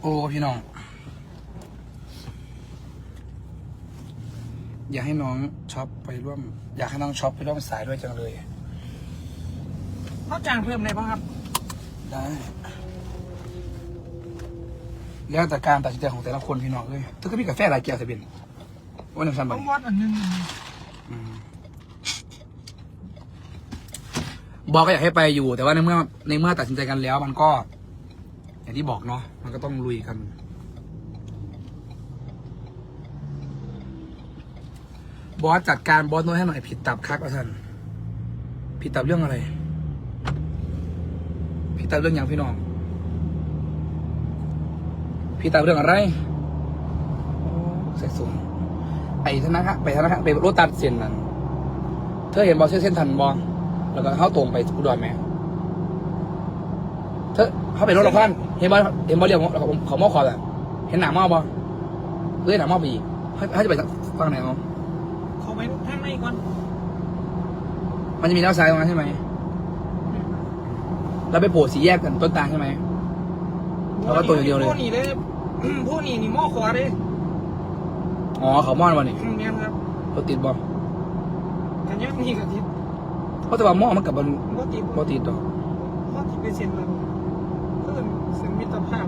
โอ้พี่น้อง อยากให้น้องช็อปไปร่วม อยากให้น้องช็อปไปร่วมสายด้วยจังเลยเขาจ้างเพิ่มเลยป่ะครับ ได้ แล้วแต่การตัดสินใจของแต่ละคนพี่น้องเลยถ้าก็มีกาแฟหลายแก้วจะเป็นวันหนึ่งสันต้บัอนงวัดอันหนึงอืมบอกก็อยากให้ไปอยู่ แต่ว่าในเมื่อในเมื่อตัดสินใจกันแล้ว มันก็ อย่างที่บอกเนาะมันก็ต้องลุยกัน บอสจัดการบอสโน้ตให้หน่อยผิดตับคักว่าท่านผิดตับเรื่องอะไร ผิดตับเรื่องอย่างพี่น้อง ผิดตับเรื่องอะไรโอ้เสกสมไอ้ธนาคารไปธนาคารไปรถตัดเส้นนั้น เธอเห็นบอสเส้นทันบอแล้วก็เข้าตรงไปอุดรไหม เธอเขาไปรถละพันเห็นบอเห็นบอเรียกเขาเขามอขอบอะเห็นหนามาบอเอ้ยหนามาไปอีกเขาเขาจะไปฟังไหนเอาเขาไปทางในก่อนมันจะมีเลี้ยวซ้ายตรงนั้นใช่ไหมแล้วไปโผล่สีแยกกันต้นตาลใช่ไหมแล้วก็ตัวอย่างเดียวเลยผู้นี่เลยผู้นี่นี่หม้อขวาเลยอ๋อเขาม่อนวันนี้ทางเนี้ยครับรถติดบอกันยังมีกับทิศเพราะแต่ว่าม่อมันกับบนบ่ติดรถติดดอกบ่ติดไปเซ็นแล้ว ซึ่งมิตรภาพ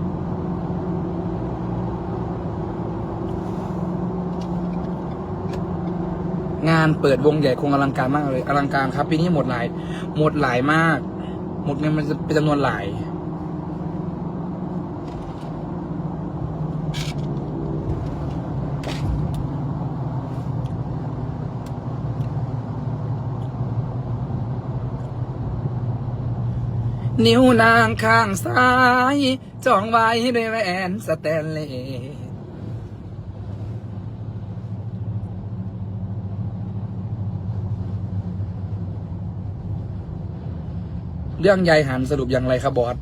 งานเปิดวงใหญ่คงอลังการมากเลย อลังการครับปีนี้หมดหลาย หมดหลายมาก หมดเงินมันจะเป็นจำนวนหลาย นิ้วนางข้างซ้าย จองไว้ด้วยแหวนสแตนเลสเรื่องยายหันสรุปอย่างไรครับบอส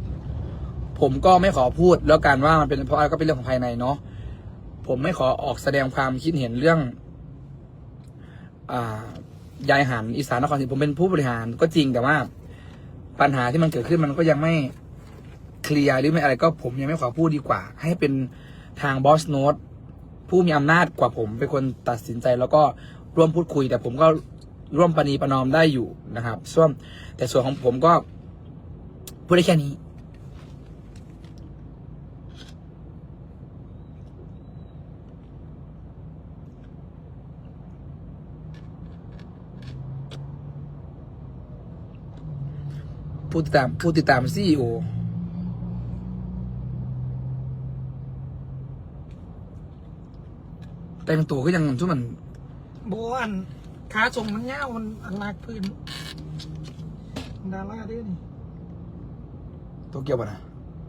ผมก็ไม่ขอพูดแล้วกันว่ามันเป็นเพราะอะไรก็เป็นเรื่องของภายในเนาะ ผมไม่ขอออกแสดงความคิดเห็นเรื่องอ่ายายหันอีสานนครศรีผมเป็นผู้บริหารก็จริงแต่ว่า ปัญหาที่มันเกิดขึ้นมันก็ยังไม่เคลียร์หรือไม่อะไรก็ผมยังไม่ขอพูดดีกว่า ให้เป็นทางบอสโนตผู้มีอำนาจกว่าผมเป็นคนตัดสินใจแล้วก็ร่วมพูดคุย แต่ผมก็ร่วมประนีประนอมได้อยู่นะครับส่วนแต่ส่วนของผมก็พูดได้แค่นี้ ผู้ติดตามผู้ติดตามซีโอแต่งตัวก็ยังทุกมันโบอันขาส่งมันยาวมันอันลากพื้นดาราเด้อนี่ตัวเกี่ยวป่ะนะ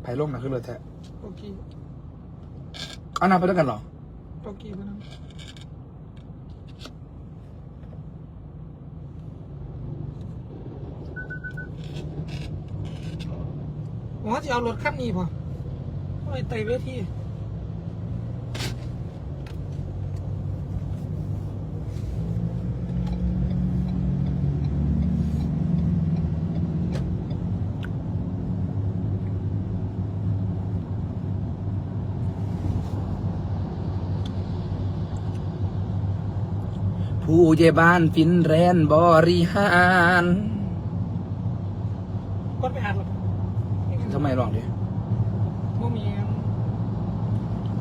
ไผ่ล่มนะขึ้นเลยแท้โอเคเอาน้ำไปด้วยกันเหรอโอเคไปนะ อ๋อจะเอารถคันนี้ป่ะไม่ไต่เวทีผู้ใหญ่บ้านฟินแรนด์บริหารก็ไปอ่านหรอก ทำไมลองดิบ่มี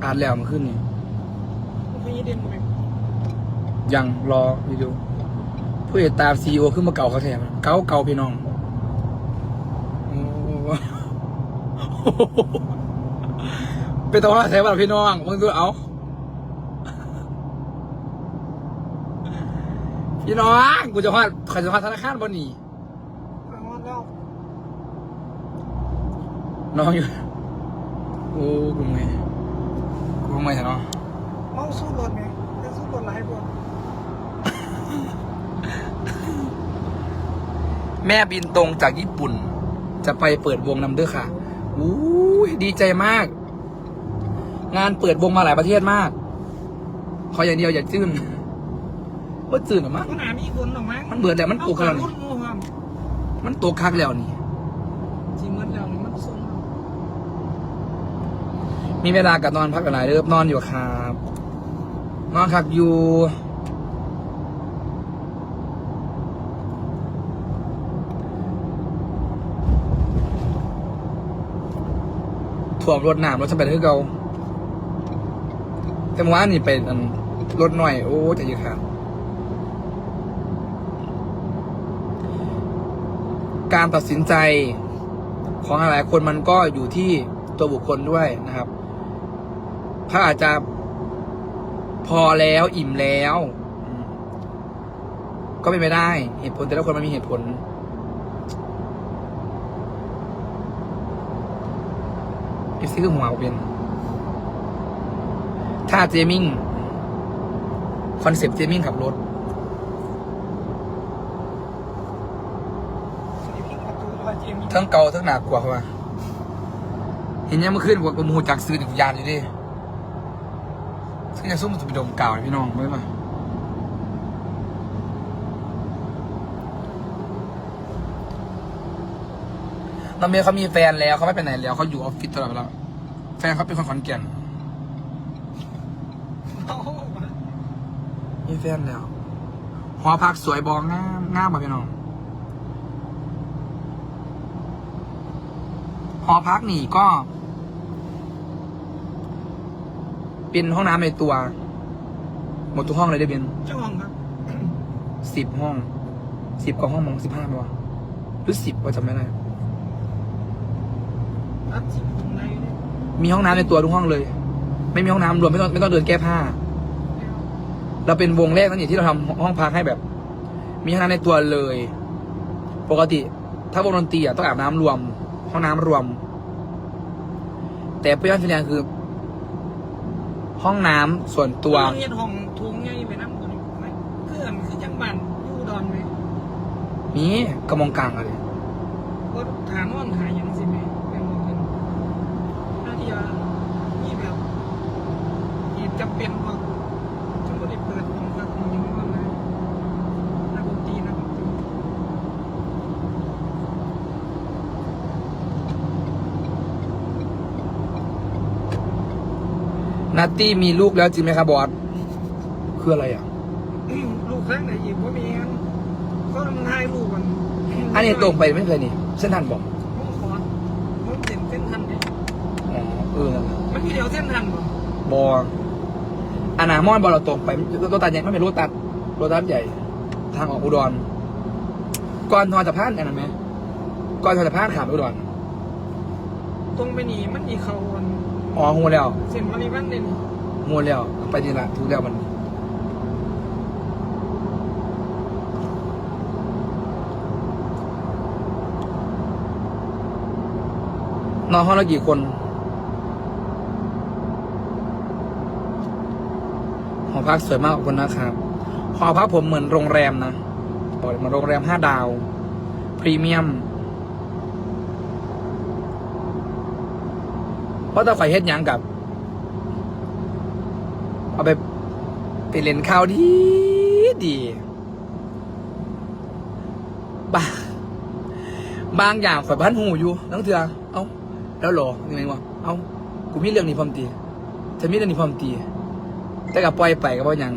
อ่านแล้วมันขึ้นนี่มันเคยเด่นไหมยังรอวิดีโอผู้ใหญ่ตามซีโอขึ้นมาเก่าเขาแทนเก่าเก่าพี่น้องโอ้เป็นตัวว่าแทนว่าพี่น้องมึงดูเอา พี่น้องกูจะพาดขอจะพาดธนาคารบนนี่เอาแล้ว น้องอยู่ โอ้กูไงกูไม่ใช่เนาะเมาสู้รถไงจะสู้รถหลายกว่าแม่บินตรงจากญี่ปุ่น จะไปเปิดวงนำเด้อค่ะอู้ยดีใจมาก งานเปิดวงมาหลายประเทศมาก ขออย่างเดียวอย่าจื้นว่าจื้นหรอมั้งมันหามีคนหรอกมั้งมันเบื่อแต่มันปลูกกันแล้วนี่รุ่นงูครับมันตัวคักแล้วนี่ จริง มีเวลากับนอนพักกันหลายเริบนอนอยู่ครับ นอนคักอยู่ถ่วมรถหนามรถฉันไปที่เก่าแต่เมื่อวานนี่เป็นรถหน่อย โอ้จะยืดขาดการตัดสินใจของหลายๆคนมันก็อยู่ที่ตัวบุคคลด้วยนะครับ ถ้าอาจจะพอแล้วอิ่มแล้วก็เป็นไปได้ เหตุผลแต่ละคนมันมีเหตุผล เอฟซีคือหัวเป็นถ้าเจมิงคอนเซปต์เจมิงขับรถทั้งเกาทั้งหนักกว่าเขาเห็นยังเมื่อคืนกว่ากูมูจากซื้อหนึ่งยานอยู่ดิ ซึ่งจะซุ่มสุดไปดมเก่าเลยพี่น้องไม่มาน้องเมย์เขามีแฟนแล้วเขาไม่ไปไหนแล้วเขาอยู่ออฟฟิศตลอดเวลาแฟนเขาเป็นคนขอนแก่นโอ้โหมีแฟนแล้วหอพักสวยบองงามงามป่ะพี่น้องหอพักนี่ก็ เป็นห้องน้ำในตัว หมดทุกห้องเลยได้เป็นเจ้าของครับสิบห้องสิบกว่าห้องมองสิบห้าไหมวะหรือสิบว่าจำไม่ได้รับสิบตรงไหนเนี่ยมีห้องน้ำในตัวทุกห้องเลย ไม่มีห้องน้ำรวมไม่ต้องไม่ต้องเดินแก้ผ้า เราเป็นวงแรกนั่นเองที่เราทำห้องพักให้แบบ มีห้องน้ำในตัวเลย ปกติ ถ้าวงดนตรีอะต้องอาบน้ำรวม ห้องน้ำรวม แต่เพื่อนฟินแลนด์คือ ห้องน้ำส่วนตัวเรียนห้องทุงไงไปนั่งคนนี้ไหมเพื่อนคือจังบ้านอยู่อุดอนไหมนี้กระมองกลางอะไรก็ฐานว่านหายังสิไหมเป็นมองเห็นน่าที่จะนี่แบบเหตุจำเป็นว่าฉันก็ได้เปิดห้องพักของยังว่าเลยนักดนตรีนักดนตรี นัตตี้มีลูกแล้วจริงไหมครับบอสคืออะไรอะ ลูกครั้งไหนอีกว่ามีอันก็มันให้ลูกมันอันนี้ตรงไปไม่เคยนี่ เส้นทันบอกมึงขอมึงเส้นเส้นทันดิอ๋อเออนั่นแหละมันมีเดียวเส้นทันบ่บออานามอนบอลเราตรงไปรถตัดใหญ่ไม่เป็นรถตัดรถตัดใหญ่ ทางออกอุดรก่อนทอจะพลาดอันนั้นไหมก่อนทอจะพลาดขามอุดรตรงไปนี่มันมีเขาอัน อ๋อหัวแล้วเส้นบริวันเด่นหัวแล้วไปนี่ละถูกแล้วมันนอนห้องละกี่คนหอพักสวยมากขอบคุณนะครับหอพักผมเหมือนโรงแรมนะบอกเลยเหมือนโรงแรมห้าดาว พรีเมียม เพราะถ้าข่อยเฮ็ดหยังกับ เอาไปไปเล่นข้าวดีดีบางบางอย่างข่อยบ้านหูอยู่นังเถื่อเอ้าแล้วหรอยังไงวะเอ้ากูมีเรื่องนี้พร้อมตีจะมีเรื่องนี้พร้อมตีแต่กับปล่อยไปก็เพราะยัง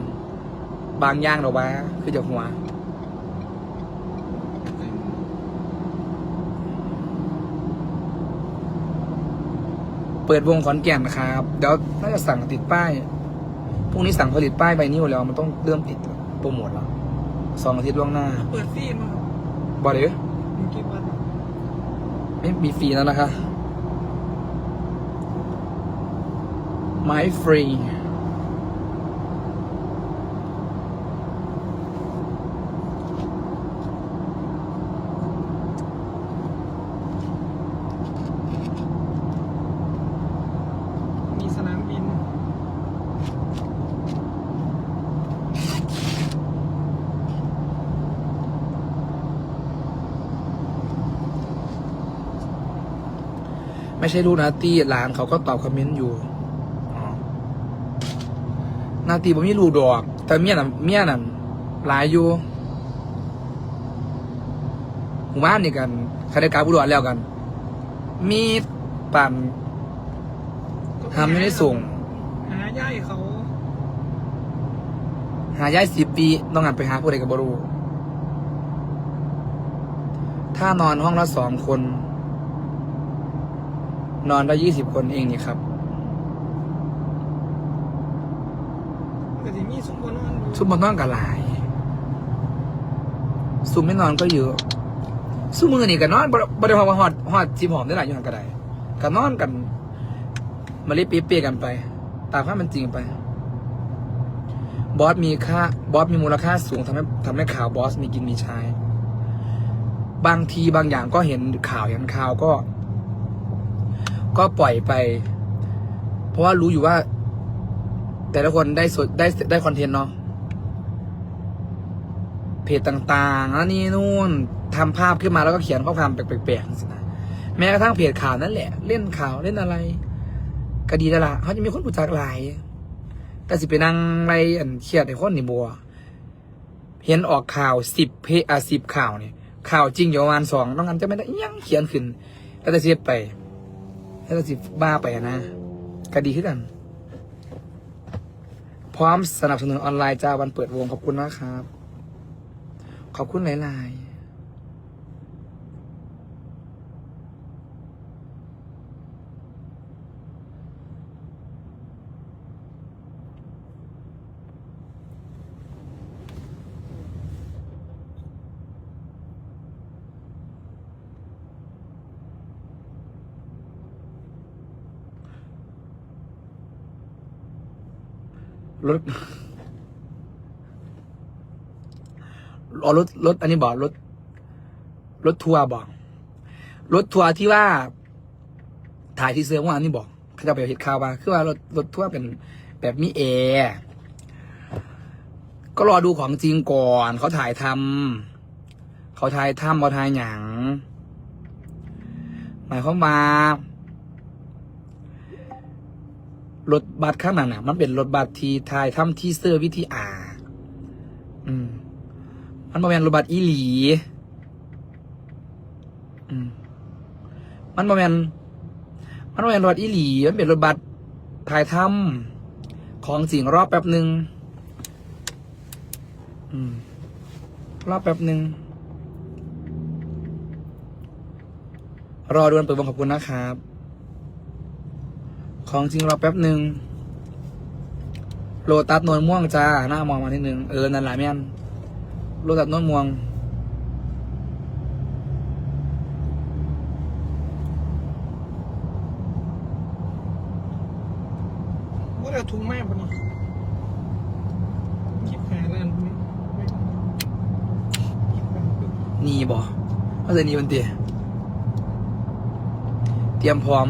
บางอย่างหรอวะคือจากหัว เปิดวงขอนแก่นนะครับเดี๋ยวน่าจะสั่งติดป้ายพรุ่งนี้สั่งผลิตป้ายใบนิ้วแล้ว มันต้องเริ่มติดโปรโมทแล้วสองอาทิตย์ล่วงหน้า เปิดฟรีมาบอเลยมีกี่วันไม่มีฟรีแล้วนะคะ ไม้ฟรี มีสนามบิน ไม่ใช่ลูกนาตี้ร้านเขาก็ตอบคอมเมนต์อยู่อ๋อนาตีผมมีลูกดอก แต่เมียน่ะเมียน่ะหลายอยู่หมู่บ้านนี่กันคาราการบุรุษแล้วกัน มีปั่นหามไม่ได้ส่ง หาย่ายเขา หาย้ายสิบปีต้องงานไปหาผู้ใดกับบรูถ้านอนห้องละสองคน นอนได้ยี่สิบคนเองนี่ครับก็สิมีสมบูรณ์นอนอยู่ซุมบนนอนกับหลายซุมไม่นอนก็เยอะซุมมือนี่ก็นอนบ่บริหารว่าฮอดฮอดจีหอมได้หลายอยู่หันก็ได้ก็นอนกันมาเรียเปียๆกันไป ตามความเป็นจริงไป บอสมีค่าบอสมีมูลค่าสูงทำให้ทำให้ข่าวบอสมีกินมีใช้ บางทีบางอย่างก็เห็นข่าวเห็นข่าวก็ ก็ปล่อยไป เพราะว่ารู้อยู่ว่า แต่ละคนได้สดได้ได้คอนเทนต์เนาะเพจต่างๆอันนี้นู่นทำภาพขึ้นมาแล้วก็เขียนข้อความแปลกๆสินะแม้กระทั่งเพจข่าวนั่นแหละ เล่นข่าวเล่นอะไรก็ดีแล้วล่ะเขาจะมีคนรู้จักหลายแต่สิไปนั่งไรอันเครียดในคนนี่บัว เห็นออกข่าวสิบเพจอะสิบข่าวเนี่ยข่าวจริงอยู่ประมาณสองน้องอันจะไม่ได้ยังเขียนขึ้น แล้วแต่เสียไป แล้วเราสิบ้าไปอะนะก็ดีขึ้นกัน พร้อมสนับสนุนออนไลน์จ้าวันเปิดวงขอบคุณนะครับ ขอบคุณหลาย ๆ รถออรถรถอันนี้บอกรถ รถทัวร์บอกรถทัวร์ที่ว่า ถ่ายที่เสื้อเมื่อวานนี่บอกเขาจะไปเห็นข่าวมาคือว่ารถรถทัวร์เป็นแบบมีแอก็รอดูของจริงก่อน เขาถ่ายทำเขาถ่ายทำเขาถ่ายหยังหมายความว่า รถบัสข้างหน้าน่ะ มันเป็นรถบัสที่ถ่ายทำที่เสื้อวิธีอาอืม มันบ่แม่นรถบัสอีหลี อืม มันบ่แม่นมันบ่แม่นรถบัสอีหลี มันเป็นรถบัสถ่ายทำของจริงรอบแป๊บหนึ่งอืม รอบแป๊บหนึ่งรอดวนเปิดวงขอบคุณนะครับ ของจริงรอแป๊บหนึ่งโลตัสนวลม่วงจ้าหน้ามองมานิดนึงเออนั่นแหละแม่นโลตัดนนม่วง ว่าเราถุงแม่ปะนี่คลิปหาร้านพวกนี้ไม่ต้องคลิปแบบปึ๊บนี่บ่ว่าจะนี่มันเตียเตรียมพร้อม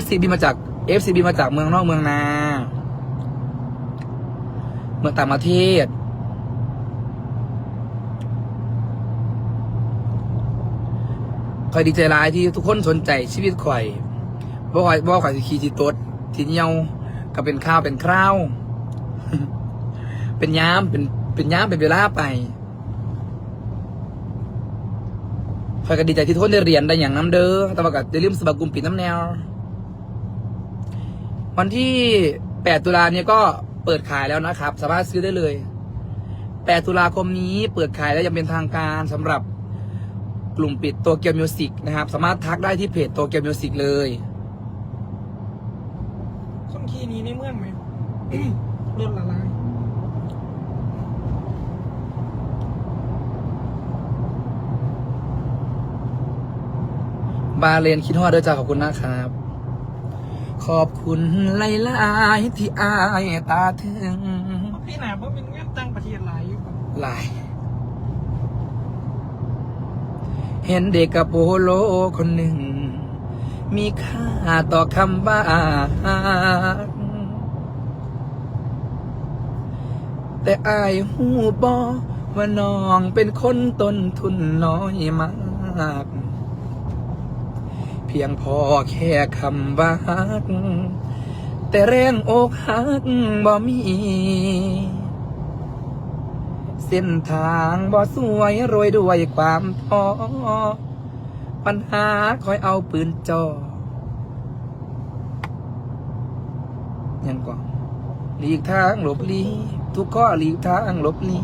FCB มาจาก FCB มาจากเมืองนอกเมืองนา เมืองต่างประเทศ คอยดีใจร้ายที่ทุกคนสนใจชีวิตข่อยบ่ข่อยบ่ข่อยสิขี่จิตดทีเนียวก็เป็นข้าวเป็นคราว เป็นยามเป็นเป็นยามเป็นเวลาไปข่อยก็ดีใจที่ทุกคนได้เรียนได้อย่างน้ำเด้อแต่ว่าก็อย่าลืมสมัครกลุ่มปิดน้ำแนว วันที่ 8 ตุลาเนี่ยก็เปิดขายแล้วนะครับ สามารถซื้อได้เลย 8 ตุลาคมนี้เปิดขายแล้วยังเป็นทางการสำหรับกลุ่มปิดตัวเกียวมิวสิกนะครับ สามารถทักได้ที่เพจตัวเกียวมิวสิกเลยคนขี่หนี้ในเมืองไหมรถละลายบาเลนคิดฮอดเด้อจ้าขอบคุณนะครับ ขอบคุณหลายๆที่อายตาถึง พี่หนาเพราะเป็นงานต่างประเทศหลายอยู่ครับหลาย เห็นเด็กกับโปโลคนหนึ่ง มีค่าต่อคำว่ารักแต่อายหูบอว่าน้องเป็นคนต้นทุนน้อยมากเพียงพอแค่คำว่าฮัก แต่แรงอกหักบ่มี เส้นทางบ่สวยรวยด้วยความท้อปัญหาคอยเอาปืนจ่อยังก่อนหลีกทางหลบลีทุกข้อหลีกทางหลบลี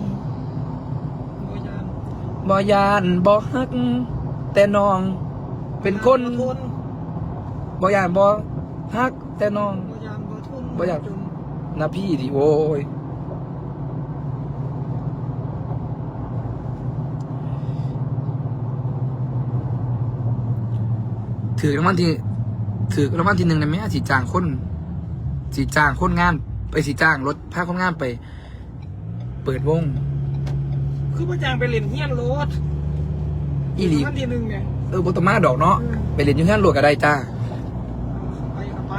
บ่ยานบ่ฮัก แต่น้อง เป็นคนบ่ทนบ่ยานบ่ฮักแต่น้องโบยานบ่ทุนบ่อยาก จนนะพี่ดิโอ้ยถือรางวัลที่ถือรางวัลที่หนึ่งในแม่สีจ้างคนสีจ้างคนงาน ไปสีจ้างรถพาคนงานไป เปิดวงคือพระจางไปเล่นเฮียนรถอีหลีท่านที่หนึ่งเนี่ย เออบตมาดอกเนาะไปเรียนอยุ่งงานหลวงก็ได้จ้าไปครับไป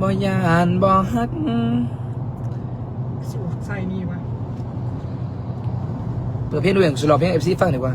บ่ยานบ่ฮักสูตรใส่นี่มาเปิดเพลงด้วยอย่างสุดหล่อเพลงเอฟซีฟังดีกว่า